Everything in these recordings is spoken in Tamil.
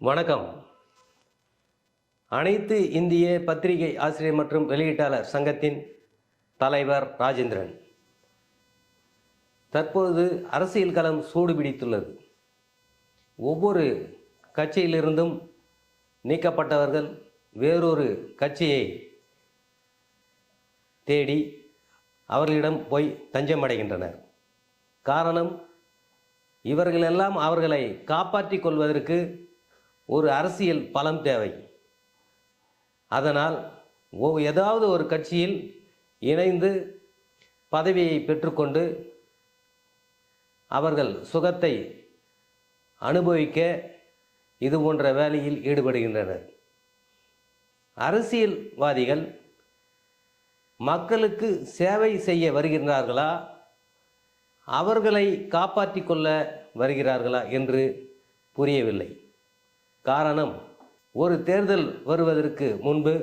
வணக்கம். அனைத்து இந்திய பத்திரிகை ஆசிரியர் மற்றும் வெளியீட்டாளர் சங்கத்தின் தலைவர் ராஜேந்திரன். தற்போது அரசியல் களம் சூடு பிடித்துள்ளது ஒவ்வொரு கட்சியிலிருந்தும் நீக்கப்பட்டவர்கள் வேறொரு கட்சியை தேடி அவர்களிடம் போய் தஞ்சமடைகின்றனர். காரணம் இவர்களெல்லாம் அவர்களை காப்பாற்றிக் கொள்வதற்கு ஒரு அரசியல் பலம் தேவை. அதனால் ஓ ஏதாவது ஒரு கட்சியில் இணைந்து பதவியை பெற்றுக்கொண்டு அவர்கள் சுகத்தை அனுபவிக்க இது போன்ற வேலையில் ஈடுபடுகின்றனர். அரசியல்வாதிகள் மக்களுக்கு சேவை செய்ய வருகின்றார்களா? அவர்களை காப்பாற்றிக் கொள்ள வருகிறார்களா என்று புரியவில்லை. காரணம் ஒரு தேர்தல் வருவதற்கு முன்பு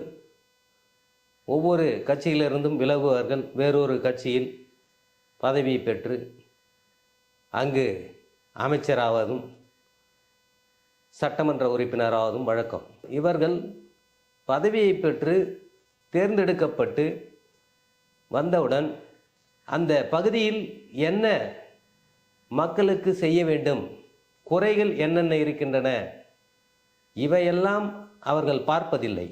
ஒவ்வொரு கட்சியிலிருந்தும் விலகுவார்கள். வேறொரு கட்சியில் பதவி பெற்று அங்கு அமைச்சராவதும் சட்டமன்ற உறுப்பினராவதும் வழக்கம். இவர்கள் பதவியை பெற்று தேர்ந்தெடுக்கப்பட்டு வந்தவுடன் அந்த பகுதியில் என்ன மக்களுக்கு செய்ய வேண்டும் குறைகள் என்னென்ன இருக்கின்றன இவையெல்லாம் அவர்கள் பார்ப்பதில்லை.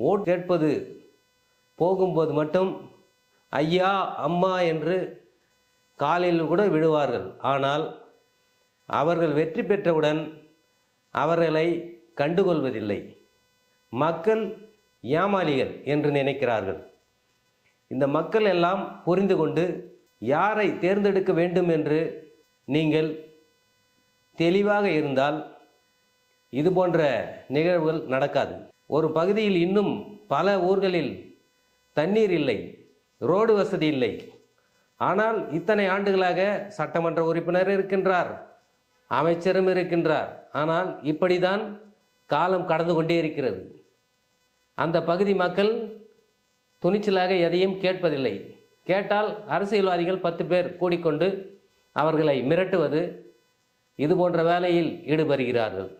ஓட் கேட்பது போகும்போது மட்டும் ஐயா அம்மா என்று காலில் கூட விழுவார்கள். ஆனால் அவர்கள் வெற்றி பெற்றவுடன் அவர்களை கண்டுகொள்வதில்லை. மக்கள் ஏமாளிகள் என்று நினைக்கிறார்கள். இந்த மக்கள் எல்லாம் புரிந்து கொண்டு யாரை தேர்ந்தெடுக்க வேண்டும் என்று நீங்கள் தெளிவாக இருந்தால் இது போன்ற நிகழ்வுகள் நடக்காது. ஒரு பகுதியில் இன்னும் பல ஊர்களில் தண்ணீர் இல்லை ரோடு வசதி இல்லை. ஆனால் இத்தனை ஆண்டுகளாக சட்டமன்ற உறுப்பினர் இருக்கின்றார் அமைச்சரும் இருக்கின்றார். ஆனால் இப்படிதான் காலம் கடந்து கொண்டே இருக்கிறது. அந்த பகுதி மக்கள் துணிச்சலாக எதையும் கேட்பதில்லை. கேட்டால் அரசியல்வாதிகள் பத்து பேர் கூடிக்கொண்டு அவர்களை மிரட்டுவது இது போன்ற வேலையில் ஈடுபடுகிறார்கள்.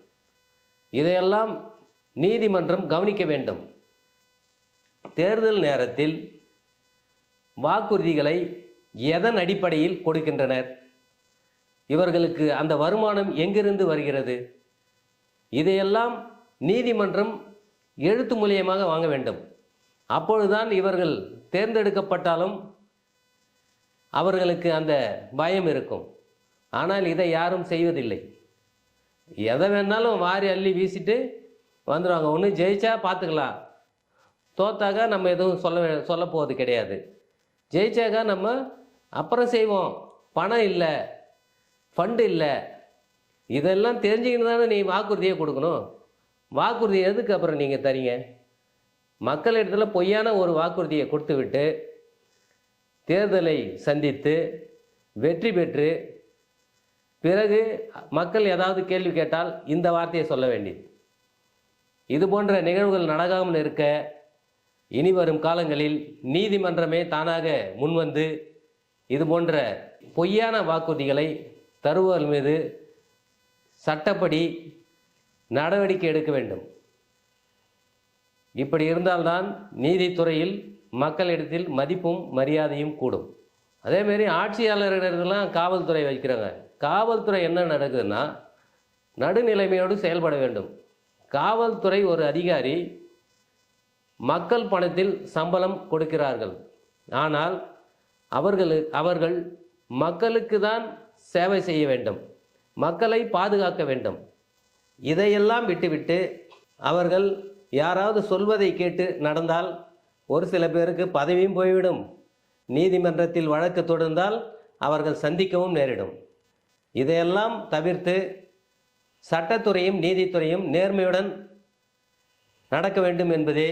இதையெல்லாம் நீதிமன்றம் கவனிக்க வேண்டும். தேர்தல் நேரத்தில் வாக்குறுதிகளை எதன் அடிப்படையில் கொடுக்கின்றனர்? இவர்களுக்கு அந்த வருமானம் எங்கிருந்து வருகிறது? இதையெல்லாம் நீதிமன்றம் எழுத்து மூலியமாக வாங்க வேண்டும். அப்பொழுதுதான் இவர்கள் தேர்ந்தெடுக்கப்பட்டாலும் அவர்களுக்கு அந்த பயம் இருக்கும். ஆனால் இதை யாரும் செய்வதில்லை. எதை வேணாலும் வாரி அள்ளி வீசிட்டு வந்துடுவாங்க ஒன்று ஜெயிச்சா பார்த்துக்கலாம் தோத்தாக்கா நம்ம எதுவும் சொல்ல வே- சொல்ல போவது கிடையாது. ஜெயிச்சாக்கா நம்ம அப்புறம் செய்வோம். பணம் இல்லை. ஃபண்டு இல்லை. இதெல்லாம் தெரிஞ்சுக்கிட்டு தானே நீ வாக்குறுதியை கொடுக்கணும். வாக்குறுதி எதுக்கு அப்புறம் நீங்கள் தரீங்க? மக்களிடத்தில் பொய்யான ஒரு வாக்குறுதியை கொடுத்து விட்டு தேர்தலை சந்தித்து வெற்றி பெற்று பிறகு மக்கள் ஏதாவது கேள்வி கேட்டால் இந்த வார்த்தையை சொல்ல வேண்டியது. இது போன்ற நிகழ்வுகள் நடக்காமல் இருக்க இனி வரும் காலங்களில் நீதிமன்றமே தானாக முன்வந்து இது போன்ற பொய்யான வாக்குறுதிகளை தருவோர் மீது சட்டப்படி நடவடிக்கை எடுக்க வேண்டும். இப்படி இருந்தால்தான் நீதித்துறையில் மக்களிடத்தில் மதிப்பும் மரியாதையும் கூடும். அதேமாரி ஆட்சியாளர்களிடலாம் காவல்துறை வைக்கிறாங்க காவல்துறை என்ன நடக்குதுன்னா நடுநிலைமையோடு செயல்பட வேண்டும். காவல்துறை ஒரு அதிகாரி மக்கள் பணத்தில் சம்பளம் கொடுக்கிறார்கள். ஆனால் அவர்களு அவர்கள் மக்களுக்கு தான் சேவை செய்ய வேண்டும். மக்களை பாதுகாக்க வேண்டும். இதையெல்லாம் விட்டுவிட்டு அவர்கள் யாராவது சொல்வதை கேட்டு நடந்தால் ஒரு சில பேருக்கு பதவியும் போய்விடும். நீதிமன்றத்தில் வழக்கு தொடர்ந்தால் அவர்கள் சந்திக்கவும் நேரிடும். இதையெல்லாம் தவிர்த்து சட்டத்துறையும் நீதித்துறையும் நேர்மையுடன் நடக்க வேண்டும் என்பதே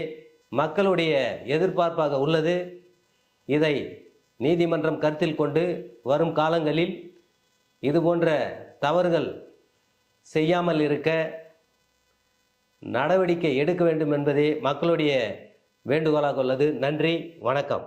மக்களுடைய எதிர்பார்ப்பாக உள்ளது. இதை நீதிமன்றம் கருத்தில் கொண்டு வரும் காலங்களில் இது போன்ற தவறுகள் செய்யாமல் இருக்க நடவடிக்கை எடுக்க வேண்டும் என்பதே மக்களுடைய வேண்டுகோளாக உள்ளது. நன்றி வணக்கம்.